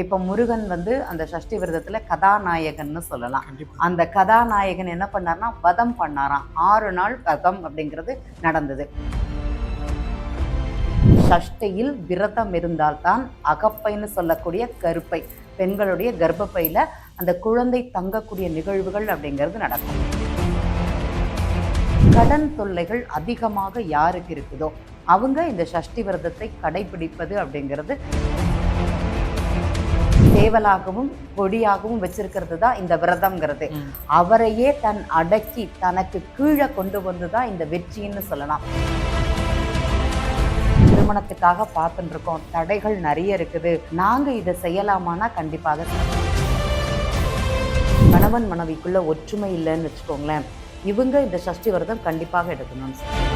இப்ப முருகன் வந்து அந்த சஷ்டி விரதத்துல கதாநாயகன்னு சொல்லலாம். அந்த கதாநாயகன் என்ன பண்ணார்னா வதம் பண்ணாராம். ஆறு நாள் வதம் அப்படிங்கிறது நடந்தது. சஷ்டியில் விரதம் இருந்தால்தான் அகப்பைன்னு சொல்லக்கூடிய கருப்பை பெண்களுடைய கர்ப்பப்பையில அந்த குழந்தை தங்கக்கூடிய நிகழ்வுகள் அப்படிங்கிறது நடக்கும். கடன் தொல்லைகள் அதிகமாக யாருக்கு இருக்குதோ அவங்க இந்த சஷ்டி விரதத்தை கடைபிடிப்பது அப்படிங்கிறது சேவலாகவும் கொடியாகவும் வச்சிருக்கிறது தான் இந்த விரதம்ங்கிறது. அவரையே தன் அடக்கி தனக்கு கீழே கொண்டு வந்து தான் இந்த வெற்றின்னு சொல்லலாம். திருமணத்துக்காக பார்த்துட்டு இருக்கோம் தடைகள் நிறைய இருக்குது. நாங்க இதை செய்யலாமான்னா கண்டிப்பாக கணவன் மனைவிக்குள்ள ஒற்றுமை இல்லைன்னு வச்சுக்கோங்களேன். இவங்க இந்த சஷ்டி விரதம் கண்டிப்பாக எடுக்கணும்னு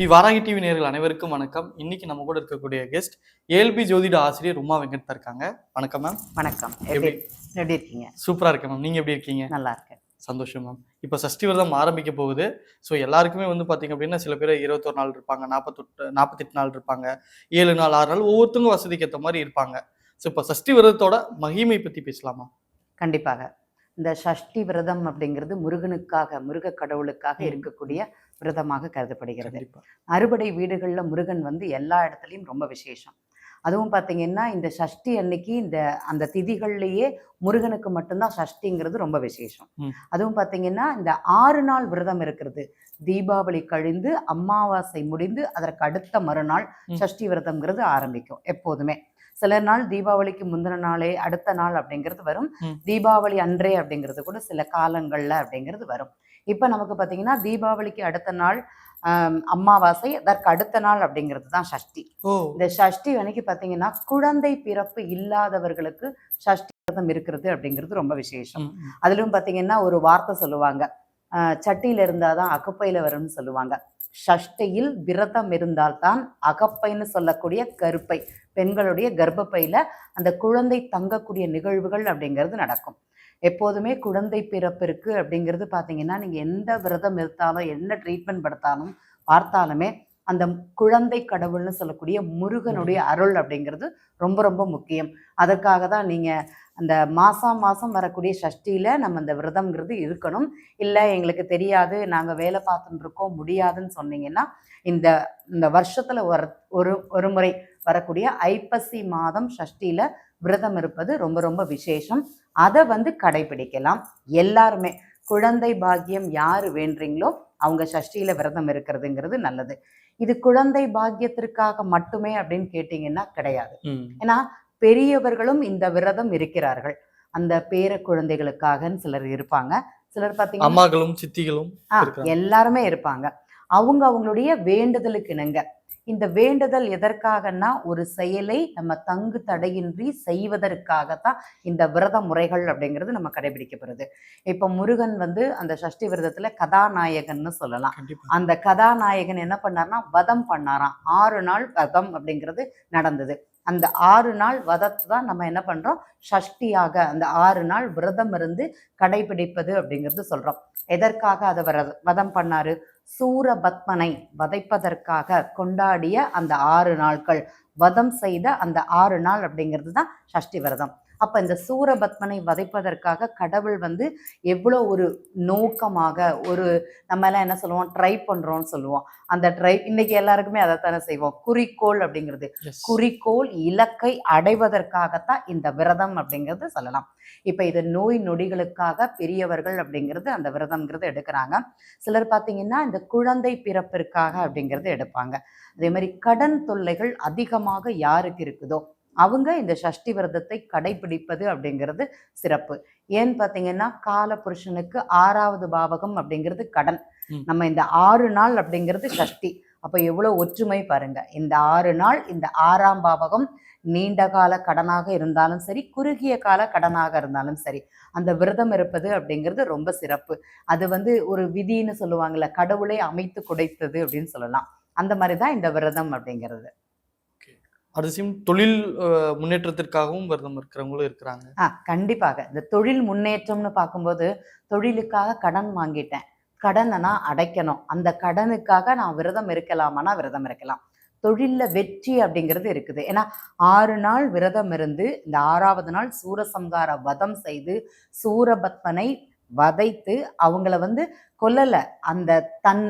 ஸ்ரீ வாராகி டிவி நேயர்கள் அனைவருக்கும் வணக்கம். இன்னைக்கு நம்ம கூட இருக்கக்கூடிய கெஸ்ட் ஏஎல்பி ஜோதிட ஆசிரியர் உமா வெங்கட் இருக்காங்க. வணக்கம் மேம் வணக்கம். எப்படி எப்படி? இருக்கீங்க? சூப்பரா இருக்கேன் மேம் நீங்க எப்படி இருக்கீங்க? நல்லா இருக்கேன். சந்தோஷம் மேம் இப்போ சஷ்டி விரதம் ஆரம்பிக்க போகுது. ஸோ எல்லாருக்குமே வந்து பார்த்தீங்க அப்படின்னா சில பேர் இருபத்தொரு நாள் இருப்பாங்க நாற்பத்தெட்டு நாற்பத்தெட்டு நாள் இருப்பாங்க ஏழு நாள் ஆறு நாள் ஒவ்வொருத்தவங்க வசதிக்கு ஏற்ற மாதிரி இருப்பாங்க. ஸோ இப்போ சஷ்டி விரதத்தோட மகிமை பற்றி பேசலாமா? கண்டிப்பாக. இந்த சஷ்டி விரதம் அப்படிங்கிறது முருகனுக்காக முருக கடவுளுக்காக. இருக்கக்கூடிய விரதமாக கருதப்படுகிறது. அறுபடை வீடுகளில் முருகன் வந்து எல்லா இடத்துலையும் ரொம்ப விசேஷம். அதுவும் பார்த்தீங்கன்னா இந்த சஷ்டி அன்னைக்கு இந்த அந்த திதிகள்லேயே முருகனுக்கு மட்டும்தான் சஷ்டிங்கிறது ரொம்ப விசேஷம். அதுவும் பார்த்தீங்கன்னா இந்த ஆறு நாள் விரதம் இருக்கிறது. தீபாவளி கழிந்து அமாவாசை முடிந்து அதற்கு அடுத்த மறுநாள். சஷ்டி விரதம்ங்கிறது ஆரம்பிக்கும் எப்போதுமே. சில நாள் தீபாவளிக்கு முந்தின நாளே அடுத்த நாள் அப்படிங்கிறது வரும். தீபாவளி அன்றே அப்படிங்கிறது கூட சில காலங்கள்ல அப்படிங்கிறது வரும். இப்போ நமக்கு பார்த்தீங்கன்னா தீபாவளிக்கு அடுத்த நாள் ஆம், அமாவாசை அதற்கு அடுத்த நாள் அப்படிங்கிறது தான் சஷ்டி இந்த சஷ்டி அன்னைக்கு பார்த்தீங்கன்னா குழந்தை பிறப்பு இல்லாதவர்களுக்கு சஷ்டி விரதம் இருக்கிறது அப்படிங்கிறது ரொம்ப விசேஷம். ம், ம். அதிலும் பார்த்தீங்கன்னா ஒரு வார்த்தை சொல்லுவாங்க. ஆஹ் சட்டியில இருந்தாதான் அகப்பையில வரும்னு சொல்லுவாங்க. சஷ்டியில் விரதம் இருந்தால்தான் அகப்பைன்னு சொல்லக்கூடிய கருப்பை பெண்களுடைய கர்ப்பப்பையில் அந்த குழந்தை தங்கக்கூடிய நிகழ்வுகள் அப்படிங்கிறது நடக்கும். எப்போதுமே குழந்தை பிறப்பிற்கு அப்படிங்கிறது பார்த்தீங்கன்னா நீங்கள் எந்த விரதம் எடுத்தாலும் என்ன ட்ரீட்மெண்ட் படுத்தாலும் பார்த்தாலுமே அந்த குழந்தை கடவுள்னு சொல்லக்கூடிய முருகனுடைய அருள் அப்படிங்கிறது ரொம்ப ரொம்ப முக்கியம். அதற்காக தான் நீங்க அந்த மாசம் மாசம் வரக்கூடிய சஷ்டியில நம்ம அந்த விரதம்ங்கிறது இருக்கணும். இல்லை எங்களுக்கு தெரியாது நாங்க வேலை பார்த்துட்டு இருக்கோம் முடியாதுன்னு சொன்னீங்கன்னா இந்த இந்த வருஷத்துல ஒரு ஒரு ஒரு முறை வரக்கூடிய ஐப்பசி மாதம் சஷ்டியில விரதம் இருப்பது ரொம்ப ரொம்ப விசேஷம். அதை வந்து கடைபிடிக்கலாம். எல்லாருமே குழந்தை பாக்கியம் யாரு வேண்டுறீங்களோ அவங்க சஷ்டியில விரதம் இருக்கிறதுங்கிறது நல்லது. இது குழந்தை பாக்கியத்திற்காக மட்டுமே அப்படின்னு கேட்டிங்கன்னா கிடையாது. ஏன்னா பெரியவர்களும் இந்த விரதம் இருக்கிறார்கள். அந்த பேர குழந்தைகளுக்காகன்னு சிலர் இருப்பாங்க. சிலர் பார்த்தீங்கன்னா அம்மாக்களும் சித்திகளும். எல்லாருமே இருப்பாங்க. அவங்க அவங்களுடைய வேண்டுதலுக்கு இணங்க. இந்த வேண்டுதல் எதற்காகன்னா ஒரு செயலை நம்ம தங்கு தடையின்றி செய்வதற்காகத்தான் இந்த விரத முறைகள் அப்படிங்கிறது நம்ம கடைபிடிக்கப்படுது. இப்ப முருகன் வந்து அந்த சஷ்டி விரதத்துல கதாநாயகன்னு சொல்லலாம். அந்த கதாநாயகன் என்ன பண்ணார்னா வதம் பண்ணாராம். ஆறு நாள் வதம் அப்படிங்கிறது நடந்தது. அந்த ஆறு நாள் வதத்தை தான் நம்ம என்ன பண்றோம்? சஷ்டியாக அந்த ஆறு நாள் விரதம் இருந்து கடைபிடிப்பது அப்படிங்கிறது சொல்றோம். எதற்காக அதை வர வதம் பண்ணாரு? சூரபத்மனை வதைப்பதற்காக கொண்டாடிய அந்த ஆறு நாட்கள் வதம் செய்த அந்த ஆறு நாள் அப்படிங்கிறது தான் சஷ்டி விரதம். அப்ப இந்த சூரபத்மனை வதைப்பதற்காக கடவுள் வந்து எவ்வளோ ஒரு நோக்கமாக ஒரு நம்ம எல்லாம் என்ன சொல்லுவோம் ட்ரை பண்றோம்னு சொல்லுவோம். அந்த ட்ரை இன்னைக்கு எல்லாருக்குமே அதைத்தானே செய்வோம். குறிக்கோள் அப்படிங்கிறது. குறிக்கோள் இலக்கை அடைவதற்காகத்தான் இந்த விரதம் அப்படிங்கிறது சொல்லலாம். இப்ப இது நோய் நொடிகளுக்காக பெரியவர்கள் அப்படிங்கிறது அந்த விரதம்ங்கிறது எடுக்கிறாங்க. சிலர் பார்த்தீங்கன்னா இந்த குழந்தை பிறப்பிற்காக அப்படிங்கிறது எடுப்பாங்க. அதே மாதிரி கடன் தொல்லைகள் அதிகமாக யாருக்கு இருக்குதோ? அவங்க இந்த சஷ்டி விரதத்தை கடைபிடிப்பது அப்படிங்கிறது சிறப்பு. ஏன்னு பார்த்தீங்கன்னா கால புருஷனுக்கு ஆறாவது பாவகம் அப்படிங்கிறது கடன். நம்ம இந்த ஆறு நாள் அப்படிங்கிறது சஷ்டி அப்ப எவ்வளவு ஒற்றுமை பாருங்க. இந்த ஆறு நாள் இந்த ஆறாம் பாவகம் நீண்ட கால கடனாக இருந்தாலும் சரி குறுகிய கால கடனாக இருந்தாலும் சரி அந்த விரதம் இருப்பது அப்படிங்கிறது ரொம்ப சிறப்பு. அது வந்து ஒரு விதின்னு சொல்லுவாங்கல்ல கடவுளை அமைத்து குடைத்தது அப்படின்னு சொல்லலாம். அந்த மாதிரி தான் இந்த விரதம் அப்படிங்கிறது. அரிசியும் தொழில் முன்னேற்றத்திற்காகவும் விரதம் இருக்கிறவங்களும் இருக்கிறாங்க. ஆ கண்டிப்பாக. இந்த தொழில் முன்னேற்றம்னு பார்க்கும்போது தொழிலுக்காக கடன் வாங்கிட்டேன். கடனை நான் அடைக்கணும். அந்த கடனுக்காக நான் விரதம் இருக்கலாமானா விரதம் இருக்கலாம். தொழிலில் வெற்றி அப்படிங்கிறது இருக்குது. ஏன்னா ஆறு நாள் விரதம் இருந்து இந்த ஆறாவது நாள் சூரசம்ஹார வதம் செய்து சூரபத்மனை வதைத்து அவங்கள வந்து கொல்லலை. அந்த தன்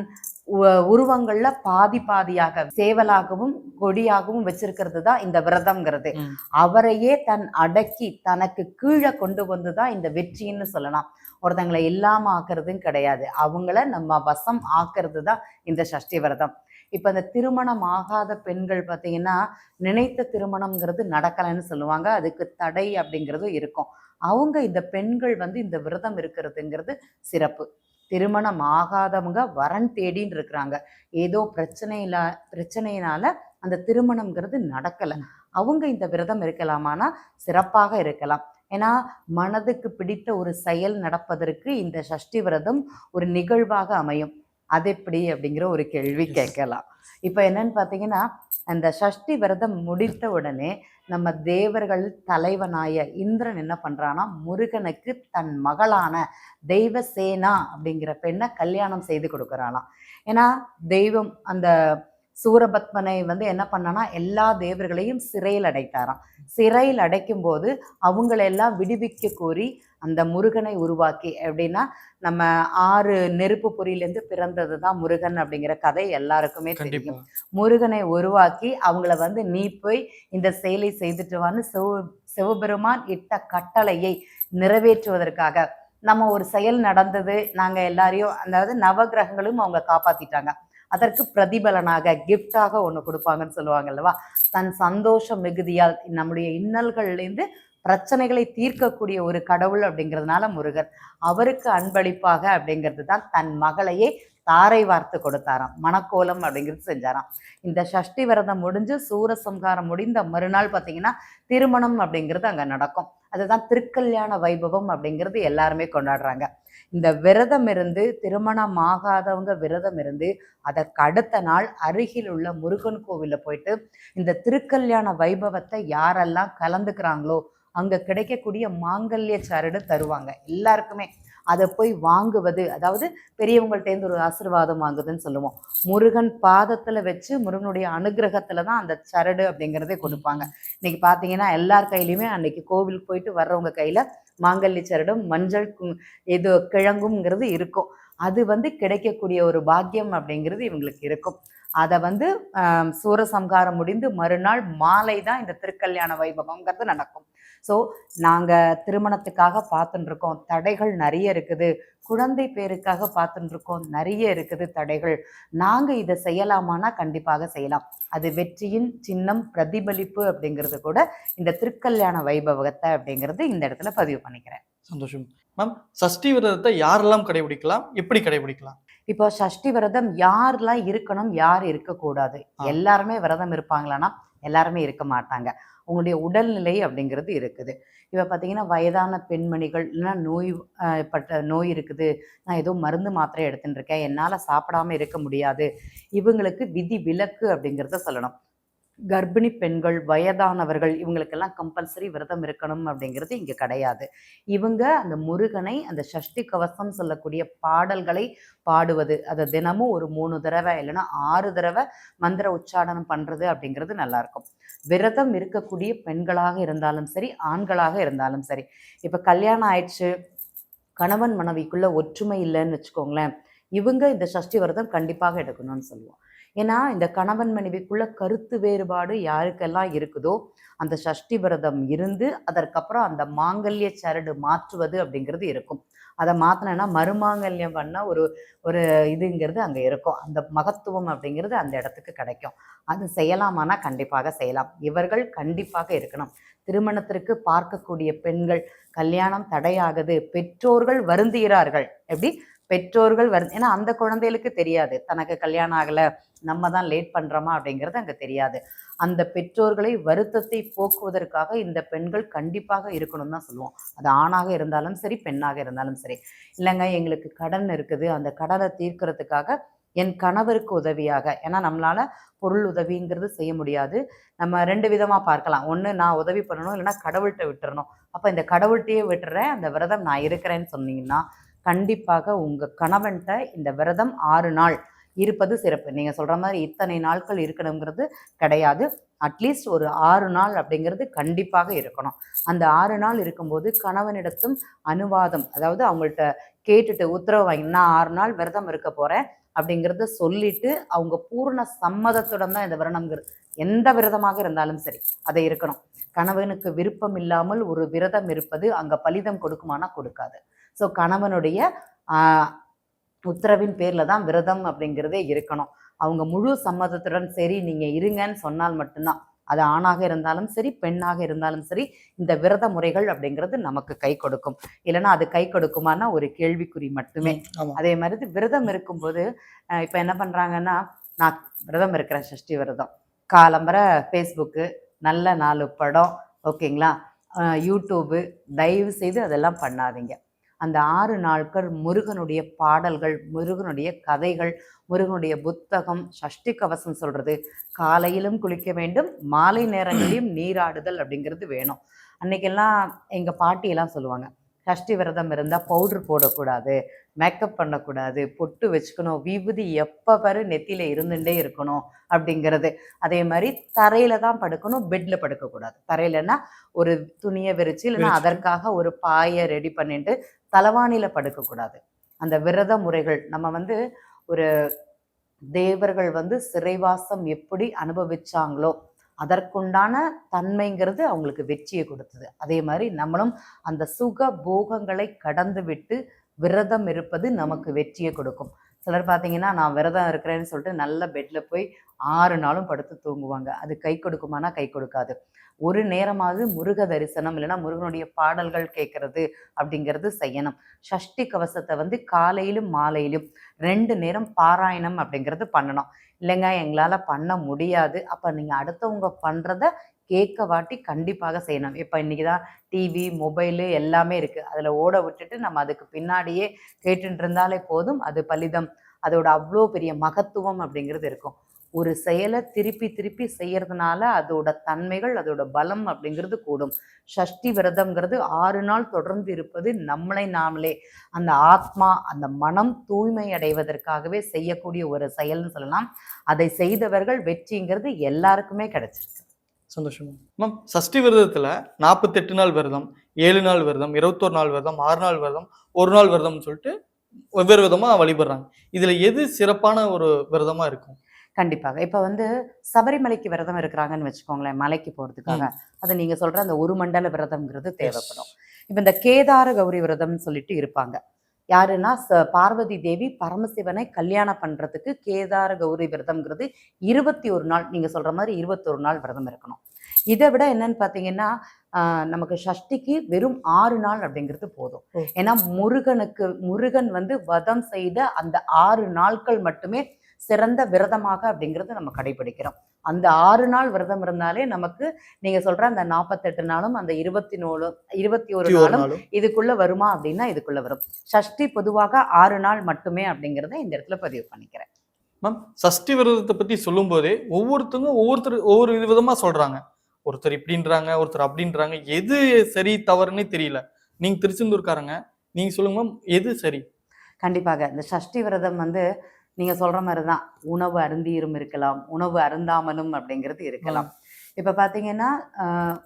உருவங்கள்ல பாதி பாதியாக சேவலாகவும் கொடியாகவும் வச்சிருக்கிறது தான் இந்த விரதம்ங்கிறது. அவரையே தன் அடக்கி தனக்கு கீழே கொண்டு வந்து தான் இந்த வெற்றின்னு சொல்லலாம். ஒருத்தங்களை இல்லாம ஆக்குறதும் கிடையாது. அவங்கள நம்ம வசம் ஆக்குறது தான் இந்த சஷ்டி விரதம். இப்ப இந்த திருமணம் ஆகாத பெண்கள் பார்த்தீங்கன்னா நினைத்த திருமணம்ங்கிறது நடக்கலைன்னு சொல்லுவாங்க. அதுக்கு தடை அப்படிங்கிறதும் இருக்கும். அவங்க இந்த பெண்கள் வந்து இந்த விரதம் இருக்கிறதுங்கிறது சிறப்பு. திருமணம் ஆகாதவங்க வரன் தேடின்னு இருக்கிறாங்க. ஏதோ பிரச்சனையில பிரச்சனையினால அந்த திருமணம்ங்கிறது நடக்கலை. அவங்க இந்த விரதம் இருக்கலாமானா சிறப்பாக இருக்கலாம். ஏன்னா மனதுக்கு பிடித்த ஒரு செயல் நடப்பதற்கு இந்த சஷ்டி விரதம் ஒரு நிகழ்வாக அமையும். அது எப்படி அப்படிங்கிற ஒரு கேள்வி கேட்கலாம். இப்போ என்னன்னு பார்த்தீங்கன்னா அந்த சஷ்டி விரதம் முடித்த உடனே நம்ம தேவர்கள் தலைவனாய இந்திரன் என்ன பண்றானா முருகனுக்கு தன் மகளான தெய்வசேனா அப்படிங்கிற பெண்ணை கல்யாணம் செய்து கொடுக்குறானாம். ஏன்னா தெய்வம் அந்த சூரபத்மனை வந்து என்ன பண்ணானா எல்லா தேவர்களையும் சிறையில் அடைத்தாராம். சிறையில் அடைக்கும் போது அவங்களெல்லாம் விடுவிக்க கோரி அந்த முருகனை உருவாக்கி எப்படின்னா நம்ம ஆறு நெருப்பு பொறியிலேருந்து பிறந்தது தான் முருகன் அப்படிங்கிற கதை எல்லாருக்குமே தெரியும். முருகனை உருவாக்கி அவங்கள வந்து நீ போய் இந்த செயலை செய்துட்டு வான்னு சிவ சிவபெருமான் இட்ட கட்டளையை நிறைவேற்றுவதற்காக நம்ம ஒரு செயல் நடந்தது நாங்க எல்லாரையும் அதாவது நவகிரகங்களும் அவங்க காப்பாத்திட்டாங்க. அதற்கு பிரதிபலனாக கிஃப்டாக ஒன்று கொடுப்பாங்கன்னு சொல்லுவாங்க அல்லவா? தன் சந்தோஷம் மிகுதியால் நம்முடைய இன்னல்கள்லேருந்து பிரச்சனைகளை தீர்க்கக்கூடிய ஒரு கடவுள் அப்படிங்கிறதுனால முருகர். அவருக்கு அன்பளிப்பாக அப்படிங்கிறது தான் தன் மகளையே தாரை வார்த்து கொடுத்தாராம். மணக்கோலம் அப்படிங்கிறது செஞ்சாராம். இந்த சஷ்டி விரதம் முடிஞ்சு சூரசம்ஹாரம் முடிந்த மறுநாள் பார்த்தீங்கன்னா திருமணம் அப்படிங்கிறது அங்கே நடக்கும். அதுதான் திருக்கல்யாண வைபவம் அப்படிங்கிறது எல்லாருமே கொண்டாடுறாங்க. இந்த விரதம் இருந்து திருமணம் ஆகாதவங்க விரதம் இருந்து அதற்கு அடுத்த நாள் அருகில் உள்ள முருகன் கோவிலில் போயிட்டு இந்த திருக்கல்யாண வைபவத்தை யாரெல்லாம் கலந்துக்கிறாங்களோ அங்கே கிடைக்கக்கூடிய மாங்கல்ய சாரடு தருவாங்க. எல்லாருக்குமே. அதை போய் வாங்குவது அதாவது பெரியவங்கள்ட்டேருந்து ஒரு ஆசீர்வாதம் வாங்குதுன்னு சொல்லுவோம். முருகன் பாதத்தில் வச்சு முருகனுடைய அனுகிரகத்தில் தான் அந்த சரடு அப்படிங்கிறதே கொடுப்பாங்க. இன்னைக்கு பார்த்தீங்கன்னா எல்லார் கையிலையுமே அன்னைக்கு கோவிலுக்கு போயிட்டு வர்றவங்க கையில் மாங்கல்லி சரடும் மஞ்சள் இது கிழங்குங்கிறது இருக்கும். அது வந்து கிடைக்கக்கூடிய ஒரு பாக்கியம் அப்படிங்கிறது இவங்களுக்கு இருக்கும். அதை வந்து ஆம், சூரசம்ஹாரம் முடிந்து மறுநாள் மாலை தான் இந்த திருக்கல்யாண வைபவங்கிறது நடக்கும். ஸோ நாங்கள் திருமணத்துக்காக பார்த்துட்டு இருக்கோம் தடைகள் நிறைய இருக்குது. குழந்தை பேருக்காக பார்த்துட்டு இருக்கோம் நிறைய இருக்குது தடைகள். நாங்கள் இதை செய்யலாமானா கண்டிப்பாக செய்யலாம். அது வெற்றியின் சின்னம் பிரதிபலிப்பு அப்படிங்கிறது கூட இந்த திருக்கல்யாண வைபவத்தை அப்படிங்கிறது இந்த இடத்துல பதிவு பண்ணிக்கிறேன். சந்தோஷம். மேம் சஷ்டி விரதத்தை யாரெல்லாம் கடைபிடிக்கலாம்? எப்படி கடைபிடிக்கலாம்? இப்போ சஷ்டி விரதம் யாரெல்லாம் இருக்கணும் யார் இருக்கக்கூடாது. எல்லாருமே விரதம் இருப்பாங்களான்னா எல்லாருமே இருக்க மாட்டாங்க. உங்களுடைய உடல்நிலை அப்படிங்கிறது இருக்குது. இப்போ பார்த்தீங்கன்னா வயதான பெண்மணிகள் இல்லைன்னா நோய் பட்ட நோய் இருக்குது. நான் ஏதோ மருந்து மாத்திரை எடுத்துட்டு இருக்கேன். என்னால் சாப்பிடாம இருக்க முடியாது. இவங்களுக்கு விதி விலக்கு அப்படிங்கிறத சொல்லணும். கர்ப்பிணி பெண்கள் வயதானவர்கள் இவங்களுக்கெல்லாம் கம்பல்சரி விரதம் இருக்கணும் அப்படிங்கிறது இங்கே கிடையாது. இவங்க அந்த முருகனை அந்த சஷ்டி கவசம் சொல்லக்கூடிய பாடல்களை பாடுவது. அதை தினமும் ஒரு மூணு தடவை இல்லைன்னா ஆறு தடவை மந்திர உச்சாடனம் பண்ணுறது அப்படிங்கிறது நல்லாயிருக்கும். விரதம் இருக்கக்கூடிய பெண்களாக இருந்தாலும் சரி ஆண்களாக இருந்தாலும் சரி இப்போ கல்யாணம் ஆயிடுச்சு கணவன் மனைவிக்குள்ள ஒற்றுமை இல்லைன்னு வச்சுக்கோங்களேன் இவங்க இந்த சஷ்டி விரதம் கண்டிப்பாக எடுக்கணும்னு சொல்லுவோம். ஏன்னா இந்த கணவன் மனைவிக்குள்ள கருத்து வேறுபாடு யாருக்கெல்லாம் இருக்குதோ அந்த சஷ்டி விரதம் இருந்து அதற்கப்புறம் அந்த மாங்கல்ய சரடு மாற்றுவது அப்படிங்கிறது இருக்கும். அதை மாற்றினேன்னா மறுமாங்கல்யம் பண்ண ஒரு ஒரு இதுங்கிறது அங்கே இருக்கும். அந்த மகத்துவம் அப்படிங்கிறது அந்த இடத்துக்கு கிடைக்கும். அது செய்யலாமானா கண்டிப்பாக செய்யலாம். இவர்கள் கண்டிப்பாக இருக்கணும். திருமணத்திற்கு பார்க்கக்கூடிய பெண்கள் கல்யாணம் தடையாகுது. பெற்றோர்கள் வருந்துகிறார்கள். எப்படி? பெற்றோர்கள் வரு ஏன்னா அந்த குழந்தைகளுக்கு தெரியாது. தனக்கு கல்யாணம் ஆகலை நம்ம தான் லேட் பண்ணுறோமா அப்படிங்கிறது அங்கே தெரியாது. அந்த பெற்றோர்களை வருத்தத்தை போக்குவதற்காக இந்த பெண்கள் கண்டிப்பாக இருக்கணும்னு தான் சொல்லுவோம். அது ஆணாக இருந்தாலும் சரி பெண்ணாக இருந்தாலும் சரி. இல்லைங்க எங்களுக்கு கடன் இருக்குது. அந்த கடனை தீர்க்கிறதுக்காக என் கணவருக்கு உதவியாக ஏன்னா நம்மளால பொருள் உதவிங்கிறது செய்ய முடியாது. நம்ம ரெண்டு விதமா பார்க்கலாம். ஒன்று நான் உதவி பண்ணணும் இல்லைன்னா கடவுள்கிட்ட விட்டுறணும். அப்போ இந்த கடவுள்கிட்டயே விட்டுறேன் அந்த விரதம் நான் இருக்கிறேன்னு சொன்னீங்கன்னா கண்டிப்பாக உங்கள் கணவன்கிட்ட இந்த விரதம் ஆறு நாள் இருப்பது சிறப்பு. நீங்கள் சொல்கிற மாதிரி இத்தனை நாட்கள் இருக்கணுங்கிறது கிடையாது. அட்லீஸ்ட் ஒரு ஆறு நாள் அப்படிங்கிறது கண்டிப்பாக இருக்கணும். அந்த ஆறு நாள் இருக்கும்போது கணவனிடத்தும் அனுவாதம் அதாவது அவங்கள்ட்ட கேட்டுட்டு உத்தரவு வாங்கி நான் ஆறு நாள் விரதம் இருக்க போகிறேன் அப்படிங்கிறத சொல்லிட்டு அவங்க பூர்ண சம்மதத்துடன் தான் இந்த விரதம்ங்கிறது எந்த விரதமாக இருந்தாலும் சரி அதை இருக்கணும். கணவனுக்கு விருப்பம் இல்லாமல் ஒரு விரதம் இருப்பது அங்கே பலிதம் கொடுக்குமானா கொடுக்காது. ஸோ கணவனுடைய உத்தரவின் பேர்ல தான் விரதம் அப்படிங்கிறதே இருக்கணும். அவங்க முழு சம்மதத்துடன் சரி நீங்க இருங்கன்னு சொன்னால் மட்டும்தான். அது ஆணாக இருந்தாலும் சரி பெண்ணாக இருந்தாலும் சரி இந்த விரத முறைகள் அப்படிங்கிறது நமக்கு கை கொடுக்கும். இல்லைன்னா அது கை கொடுக்குமானா ஒரு கேள்விக்குறி மட்டுமே. அதே மாதிரி விரதம் இருக்கும்போது இப்ப என்ன பண்றாங்கன்னா நான் விரதம் இருக்கிறேன் சஷ்டி விரதம். காலம்பரை ஃபேஸ்புக்கு நல்ல நாலு படம் ஓகேங்களா? அஹ் யூடியூபு தயவு செய்து அதெல்லாம் பண்ணாதீங்க. அந்த ஆறு நாட்கள் முருகனுடைய பாடல்கள் முருகனுடைய கதைகள் முருகனுடைய புத்தகம் சஷ்டி கவசம் சொல்றது காலையிலும் குளிக்க வேண்டும் மாலை நேரங்களிலும் நீராடுதல் அப்படிங்கிறது வேணும். அன்னைக்கெல்லாம் எங்க பாட்டியெல்லாம் சொல்லுவாங்க சஷ்டி விரதம் இருந்தால் பவுடர் போடக்கூடாது மேக்கப் பண்ணக்கூடாது பொட்டு வச்சுக்கணும் விபூதி எப்போ பாரு நெத்தியில இருந்துட்டே இருக்கணும் அப்படிங்கிறது. அதே மாதிரி தரையில தான் படுக்கணும் பெட்ல படுக்கக்கூடாது. தரையிலன்னா ஒரு துணியை விரிச்சு இல்லைன்னா. அதற்காக ஒரு பாயை ரெடி பண்ணிட்டு தலவானில படுக்கக்கூடாது. அந்த விரத முறைகள் நம்ம வந்து ஒரு தேவர்கள் வந்து சிறைவாசம் எப்படி அனுபவிச்சாங்களோ அதற்குண்டான தன்மைங்கிறது அவங்களுக்கு வெற்றியை கொடுத்தது. அதே மாதிரி நம்மளும் அந்த சுக போகங்களை கடந்து விட்டு விரதம் இருப்பது நமக்கு வெற்றியை கொடுக்கும். சிலர் பார்த்தீங்கன்னா நான் விரதம் இருக்கிறேன்னு சொல்லிட்டு நல்ல பெட்ல போய் ஆறு நாளும் படுத்து தூங்குவாங்க. அது கை கொடுக்குமானா கை கொடுக்காது. ஒரு நேரமாவது முருக தரிசனம் இல்லைன்னா முருகனுடைய பாடல்கள் கேட்கறது அப்படிங்கிறது செய்யணும். சஷ்டி கவசத்தை வந்து காலையிலும் மாலையிலும் ரெண்டு நேரம் பாராயணம் அப்படிங்கிறது பண்ணணும். இல்லைங்க எங்களால் பண்ண முடியாது. அப்போ நீங்கள் அடுத்தவங்க பண்ணுறத கேட்க வாட்டி கண்டிப்பாக செய்யணும். இப்போ இன்றைக்கி தான் டிவி மொபைலு எல்லாமே இருக்குது அதில் ஓட விட்டுட்டு நம்ம அதுக்கு பின்னாடியே கேட்டுட்டு இருந்தாலே போதும். அது பலிதம். அதோட அவ்வளோ பெரிய மகத்துவம் அப்படிங்கிறது இருக்கும். ஒரு செயலை திருப்பி திருப்பி செய்யறதுனால அதோட தன்மைகள் அதோட பலம் அப்படிங்கிறது கூடும். சஷ்டி விரதம்ங்கிறது ஆறு நாள் தொடர்ந்து இருப்பது நம்மளை நாமளே. அந்த ஆத்மா அந்த மனம் தூய்மை அடைவதற்காகவே செய்யக்கூடிய ஒரு செயல்னு சொல்லலாம். அதை செய்தவர்கள் வெற்றிங்கிறது எல்லாருக்குமே கிடைச்சிருக்கு. சந்தோஷம்? மேம் சஷ்டி விரதத்துல நாற்பத்தெட்டு நாள் விரதம் ஏழு நாள் விரதம் இருபத்தொரு நாள் விரதம் ஆறு நாள் விரதம் ஒரு நாள் விரதம்னு சொல்லிட்டு வெவ்வேறு விதமா வழிபடுறாங்க. இதுல எது சிறப்பான ஒரு விரதமா இருக்கும்? கண்டிப்பாக. இப்போ வந்து சபரிமலைக்கு விரதம் இருக்கிறாங்கன்னு வச்சுக்கோங்களேன் மலைக்கு போகிறதுக்காக அது நீங்க சொல்ற அந்த ஒரு மண்டல விரதம்ங்கிறது தேவைப்படும். இப்போ இந்த கேதார கௌரி விரதம்னு சொல்லிட்டு இருப்பாங்க. யாருன்னா ச- பார்வதி தேவி பரமசிவனை கல்யாணம் பண்றதுக்கு கேதார கௌரி விரதம்ங்கிறது இருபத்தி ஒரு நாள் நீங்க சொல்ற மாதிரி இருபத்தொரு நாள் விரதம் இருக்கணும் இதை விட என்னன்னு பார்த்தீங்கன்னா நமக்கு சஷ்டிக்கு வெறும் ஆறு நாள் அப்படிங்கிறது போதும். ஏன்னா முருகனுக்கு முருகன் வந்து வதம் செய்த அந்த ஆறு நாட்கள் மட்டுமே சிறந்த விரதமாக அப்படிங்கிறது நம்ம கடைபிடிக்கிறோம். அந்த ஆறு நாள் விரதம் இருந்தாலே நமக்கு நீங்க சொல்ற அந்த நாற்பத்தெட்டு நாளும் அந்த இருபத்தி நூறு இருபத்தி ஒரு நாளும் இதுக்குள்ள வருமா அப்படின்னா இதுக்குள்ள வரும். சஷ்டி பொதுவாக ஆறு நாள் மட்டுமே அப்படிங்கிறத இந்த இடத்துல பதிவு பண்ணிக்கிறேன். மேம் சஷ்டி விரதத்தை பத்தி சொல்லும் போதே ஒவ்வொருத்தவங்க ஒவ்வொருத்தர் ஒவ்வொரு விதமா சொல்றாங்க. ஒருத்தர் இப்படின்றாங்க ஒருத்தர் அப்படின்றாங்க. எது சரி தவறுன்னே தெரியல. நீங்க திருச்செந்தூர்காரங்க நீங்க சொல்லுங்க மேம் எது சரி? கண்டிப்பாக. இந்த சஷ்டி விரதம் வந்து நீங்க சொல்ற மாதிரி தான் உணவு அருந்தியும் இருக்கலாம். உணவு அருந்தாமலும் அப்படிங்கிறது இருக்கலாம். இப்ப பாத்தீங்கன்னா ஆஹ்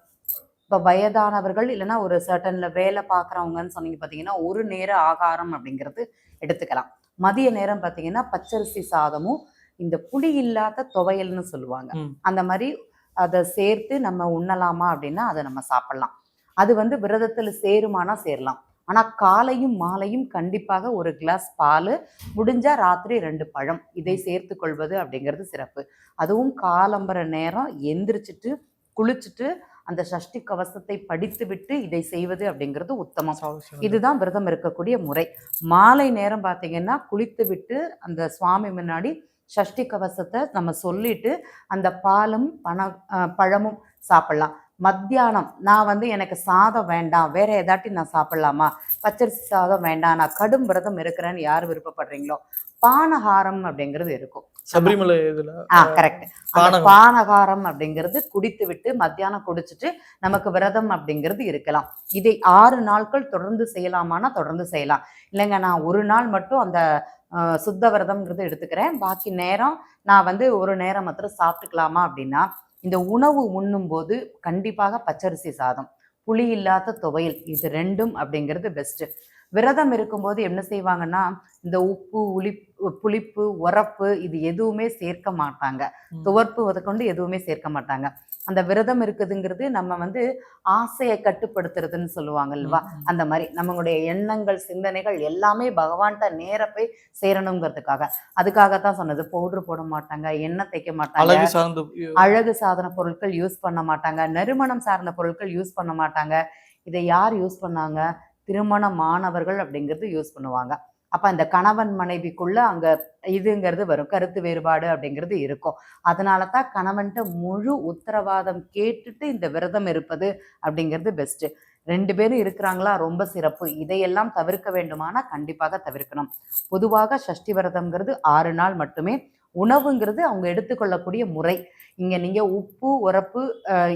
இப்ப வயதானவர்கள் இல்லைன்னா ஒரு சர்டன்ல வேலை பார்க்குறவங்கன்னு சொன்னீங்க பாத்தீங்கன்னா ஒரு நேர ஆகாரம் அப்படிங்கிறது எடுத்துக்கலாம். மதிய நேரம் பாத்தீங்கன்னா பச்சரிசி சாதமும் இந்த புளி இல்லாத துவையல்னு சொல்லுவாங்க. அந்த மாதிரி அதை சேர்த்து நம்ம உண்ணலாமா அப்படின்னா அதை நம்ம சாப்பிடலாம். அது வந்து விரதத்துல சேருமானா சேரலாம். ஆனா காலையும் மாலையும் கண்டிப்பாக ஒரு கிளாஸ் பால் முடிஞ்சா ராத்திரி ரெண்டு பழம். இதை சேர்த்து கொள்வது அப்படிங்கிறது சிறப்பு. அதுவும் காலம்பர நேரம் எந்திரிச்சிட்டு குளிச்சுட்டு அந்த சஷ்டி கவசத்தை படித்து விட்டு இதை செய்வது அப்படிங்கிறது உத்தமம். இதுதான் விரதம் இருக்கக்கூடிய முறை. மாலை நேரம் பார்த்தீங்கன்னா குளித்து விட்டு அந்த சுவாமி முன்னாடி சஷ்டி கவசத்தை நம்ம சொல்லிட்டு அந்த பாலும் பண பழமும் சாப்பிடலாம். மத்தியானம் நான் வந்து எனக்கு சாதம் வேண்டாம் வேற ஏதாட்டி நான் சாப்பிடலாமா? பச்சரிசி சாதம் வேண்டாம் நான் கடும் விரதம் இருக்கிறேன்னு யார் விருப்பப்படுறீங்களோ? பானகாரம் அப்படிங்கிறது இருக்கும். சபரிமலை இதுல ஆ கரெக்ட் அந்த பானகம். பானகாரம் அப்படிங்கிறது குடித்து விட்டு மத்தியானம் குடிச்சிட்டு நமக்கு விரதம் அப்படிங்கிறது இருக்கலாம். இதை ஆறு நாட்கள் தொடர்ந்து செய்யலாமான்னா தொடர்ந்து செய்யலாம். இல்லைங்க நான் ஒரு நாள் மட்டும் அந்த சுத்த விரதம்ங்கிறது எடுத்துக்கிறேன். பாக்கி நேரம் நான் வந்து ஒரு நேரம் மாத்திரம் சாப்பிட்டுக்கலாமா அப்படின்னா இந்த உணவு உண்ணும் போது கண்டிப்பாக பச்சரிசி சாதம் புளி இல்லாத துவையல் இது ரெண்டும் அப்படிங்கிறது பெஸ்ட்டு விரதம் இருக்கும்போது என்ன செய்வாங்கன்னா இந்த உப்பு உளிப்பு புளிப்பு உரப்பு இது எதுவுமே சேர்க்க மாட்டாங்க. துவர்ப்பு முதற்கொண்டு எதுவுமே சேர்க்க மாட்டாங்க. அந்த விரதம் இருக்குதுங்கிறது நம்ம வந்து ஆசையை கட்டுப்படுத்துறதுன்னு சொல்லுவாங்க இல்லவா ம், ம். அந்த மாதிரி நம்மளுடைய எண்ணங்கள் சிந்தனைகள் எல்லாமே பகவான்கிட்ட நேர போய் சேரணுங்கிறதுக்காக. அதுக்காக தான் சொன்னது. பவுடர் போட மாட்டாங்க எண்ணெய் தேய்க்க மாட்டாங்க. அழகு சாதன பொருட்கள் யூஸ் பண்ண மாட்டாங்க. நறுமணம் சார்ந்த பொருட்கள் யூஸ் பண்ண மாட்டாங்க. இதை யார் யூஸ் பண்ணாங்க? திருமணமானவர்கள் அப்படிங்கிறது யூஸ் பண்ணுவாங்க. அப்போ அந்த கணவன் மனைவிக்குள்ளே அங்கே இதுங்கிறது வரும். கருத்து வேறுபாடு அப்படிங்கிறது இருக்கும். அதனால தான் கணவன்கிட்ட முழு உத்தரவாதம் கேட்டுட்டு இந்த விரதம் இருப்பது அப்படிங்கிறது பெஸ்ட்டு ரெண்டு பேரும் இருக்கிறாங்களா? ரொம்ப சிறப்பு. இதையெல்லாம் தவிர்க்க வேண்டுமானா கண்டிப்பாக தவிர்க்கணும். பொதுவாக சஷ்டி விரதம்ங்கிறது ஆறு நாள் மட்டுமே உணவுங்கிறது அவங்க எடுத்துக்கொள்ளக்கூடிய முறை. இங்கே நீங்கள் உப்பு உரப்பு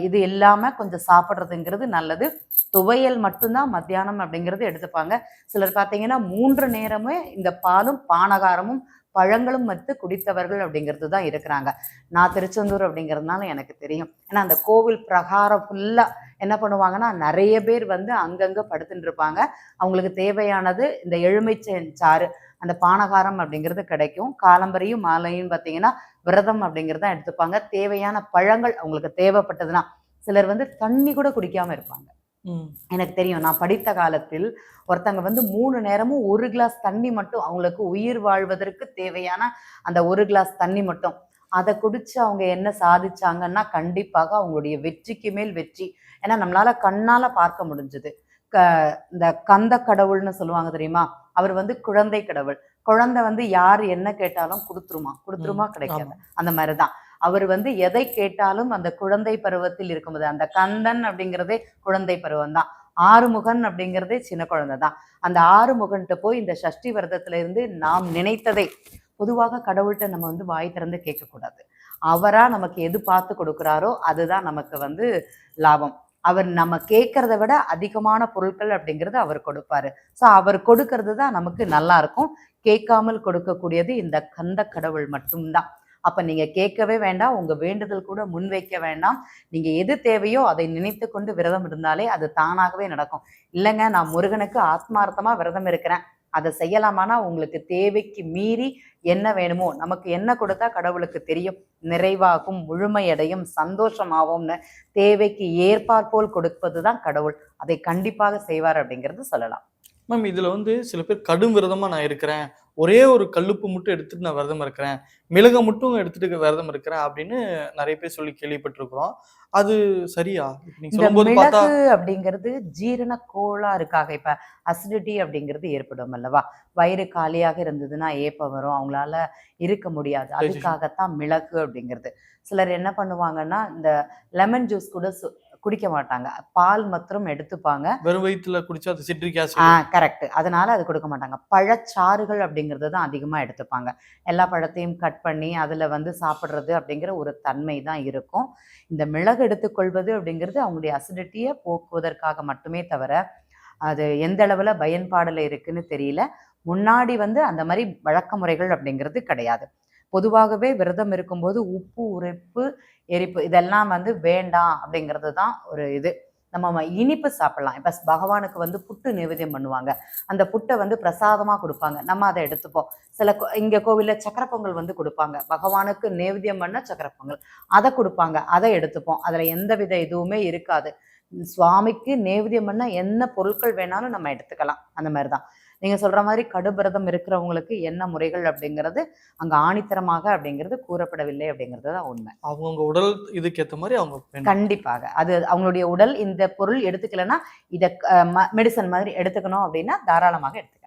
இது இல்லாமல் கொஞ்சம் சாப்பிட்றதுங்கிறது நல்லது. துவையல் மட்டும்தான் மத்தியானம் அப்படிங்கிறது எடுத்துப்பாங்க. சிலர் பார்த்தீங்கன்னா மூன்று நேரமே இந்த பாலும் பானகாரமும் பழங்களும் மத்து குடித்தவர்கள் அப்படிங்கிறது தான் இருக்கிறாங்க. நான் திருச்செந்தூர் அப்படிங்கிறதுனால எனக்கு தெரியும். ஏன்னா அந்த கோவில் பிரகாரம் ஃபுல்லாக என்ன பண்ணுவாங்கன்னா நிறைய பேர் வந்து அங்கங்கே படுத்துட்டு இருப்பாங்க அவங்களுக்கு தேவையானது இந்த எலுமிச்சை சாறு அந்த பானகாரம் அப்படிங்கிறது கிடைக்கும். காலம்பரையும் மாலையும் பார்த்தீங்கன்னா விரதம் அப்படிங்கிறது தான் எடுத்துப்பாங்க. தேவையான பழங்கள் அவங்களுக்கு தேவைப்பட்டதுன்னா சிலர் வந்து தண்ணி கூட குடிக்காமல் இருப்பாங்க. எனக்கு தெரியும். நான் படித்த காலத்தில் ஒருத்தங்க வந்து மூணு நேரமும் ஒரு கிளாஸ் தண்ணி மட்டும் அவங்களுக்கு உயிர் வாழ்வதற்கு தேவையான அந்த ஒரு கிளாஸ் தண்ணி மட்டும். அதை குடிச்சு அவங்க என்ன சாதிச்சாங்கன்னா கண்டிப்பாக அவங்களுடைய வெற்றிக்கு மேல் வெற்றி. ஏன்னா நம்மளால கண்ணால பார்க்க முடிஞ்சது. க இந்த கந்த கடவுள்னு சொல்லுவாங்க தெரியுமா? அவர் வந்து குழந்தை கடவுள். குழந்தை வந்து யார் என்ன கேட்டாலும் கொடுத்துருமா? கொடுத்துருமா? கிடைக்காது. அந்த மாதிரிதான். அவர் வந்து எதை கேட்டாலும் அந்த குழந்தை பருவத்தில் இருக்கும்போது அந்த கந்தன் அப்படிங்கிறதே குழந்தை பருவம் தான் ஆறுமுகன் அப்படிங்கிறதே சின்ன குழந்தை தான் அந்த ஆறுமுகன்கிட்ட போய் இந்த சஷ்டி விரதத்துல இருந்து நாம் நினைத்ததை பொதுவாக கடவுள்கிட்ட நம்ம வந்து வாய் திறந்து கேட்கக்கூடாது. அவரா நமக்கு எது பார்த்து கொடுக்குறாரோ அதுதான் நமக்கு வந்து லாபம். அவர் நம்ம கேட்கறத விட அதிகமான பொருட்கள் அப்படிங்கிறது அவர் கொடுப்பாரு. ஸோ அவர் கொடுக்கறது தான் நமக்கு நல்லா இருக்கும். கேட்காமல் கொடுக்கக்கூடியது இந்த கந்த கடவுள் மட்டும்தான். அப்ப நீங்க கேட்கவே வேண்டாம் உங்க வேண்டுதல் கூட முன்வைக்க வேண்டாம். நீங்க எது தேவையோ அதை நினைத்து கொண்டு விரதம் இருந்தாலே அது தானாகவே நடக்கும். இல்லைங்க நான் முருகனுக்கு ஆத்மார்த்தமா விரதம் இருக்கிறேன். அதை செய்யலாமானா உங்களுக்கு தேவைக்கு மீறி என்ன வேணுமோ நமக்கு என்ன கொடுத்தா கடவுளுக்கு தெரியும். நிறைவாகும் முழுமையடையும் சந்தோஷமாகும்னு தேவைக்கு ஏற்பாற்போல் கொடுப்பது தான் கடவுள். அதை கண்டிப்பாக செய்வார் அப்படிங்கிறது சொல்லலாம். மேம் இதுல வந்து சில பேர் கடும் விரதமா நான் இருக்கிறேன் ஒரே ஒரு கல்லுப்பு மட்டும் எடுத்துட்டு நான் விரதம் இருக்கிறேன் மிளகை மட்டும் எடுத்துட்டு விரதம் இருக்கிறேன் அப்படின்னு நிறைய பேர் சொல்லி கேள்விப்பட்டிருக்கிறோம். அது சரியா? மிளகு அப்படிங்கிறது ஜீரண கோளாறுக்காக இப்ப அசிடிட்டி அப்படிங்கிறது ஏற்படும் அல்லவா? வயிறு காலியாக இருந்ததுன்னா ஏப்பம் வரும். அவங்களால இருக்க முடியாது. அதுக்காகத்தான் மிளகு அப்படிங்கிறது. சிலர் என்ன பண்ணுவாங்கன்னா இந்த லெமன் ஜூஸ் கூட குடிக்க மாட்டாங்க. பால் மாத்திரம் எடுத்துப்பாங்க. வெறும் வயிற்றுல குடிச்சா அது சிட்ரிக் ஆ ஆசிட் கரெக்ட் அதனால அது கொடுக்க மாட்டாங்க. பழச்சாறுகள் அப்படிங்கிறது தான் அதிகமாக எடுத்துப்பாங்க. எல்லா பழத்தையும் கட் பண்ணி அதில் வந்து சாப்பிட்றது அப்படிங்கிற ஒரு தன்மை தான் இருக்கும். இந்த மிளகு எடுத்துக்கொள்வது அப்படிங்கிறது அவங்களுடைய அசிடிட்டியை போக்குவதற்காக மட்டுமே தவிர அது எந்த அளவில் பயன்பாடில் இருக்குன்னு தெரியல. முன்னாடி வந்து அந்த மாதிரி வழக்க முறைகள் அப்படிங்கிறது கிடையாது. பொதுவாகவே விரதம் இருக்கும்போது உப்பு உரைப்பு எரிப்பு இதெல்லாம் வந்து வேண்டாம் அப்படிங்கிறது தான் ஒரு இது. நம்ம இனிப்பு சாப்பிடலாம். இப்போ பகவானுக்கு வந்து புட்டு நிவேதியம் பண்ணுவாங்க. அந்த புட்டை வந்து பிரசாதமாக கொடுப்பாங்க. நம்ம அதை எடுத்துப்போம். சில கோ- கோவிலில் சக்கர பொங்கல் வந்து கொடுப்பாங்க. பகவானுக்கு நேவேத்தியம் பண்ண சக்கரை பொங்கல். அதை கொடுப்பாங்க. அதை எடுத்துப்போம். அதில் எந்த வித இதுவுமே இருக்காது. சுவாமிக்கு நேவேத்தியம் பண்ண என்ன பொருட்கள் வேணாலும் நம்ம எடுத்துக்கலாம். அந்த மாதிரி தான். நீங்க சொல்ற மாதிரி கடுபிரதம் இருக்கிறவங்களுக்கு என்ன முறைகள் அப்படிங்கிறது அங்க ஆணித்தரமாக அப்படிங்கிறது கூறப்படவில்லை அப்படிங்கிறது தான் உண்மை. அவங்கவுங்க உடல் இதுக்கு ஏத்த மாதிரி அவங்க. கண்டிப்பாக. அது அவங்களுடைய உடல் இந்த பொருள் எடுத்துக்கலைன்னா இதை மெடிசன் மாதிரி எடுத்துக்கணும் அப்படின்னா தாராளமாக எடுத்துக்கலாம்.